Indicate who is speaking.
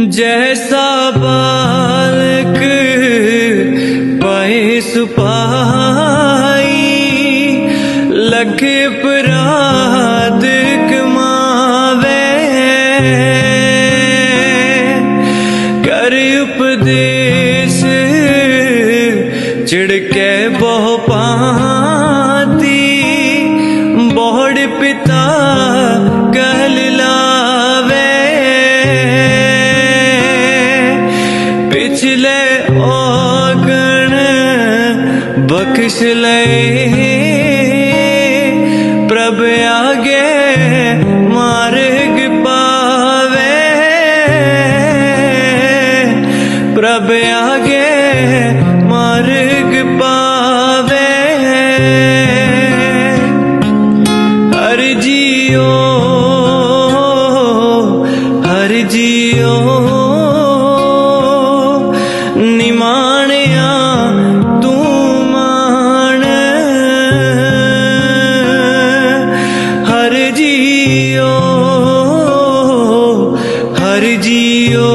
Speaker 1: जैसा बालक पाए सुपाई लखे पराध कमावे कर उपदेश चिड़के बहु पाती बोड़ पिता ਬਖਸ਼ ਲੈ ਆਗਣ ਬਖਸ਼ ਲੈ। ਪ੍ਰਭ ਆਗੇ ਮਾਰਗ ਪਾਵੇ। ਪ੍ਰਭ ਆਗੇ ਮਾਰਗ ਪਾਵੇ। ਹਰ ਜੀਓ ਹਰ ਜੀਓ। जियो हर जियो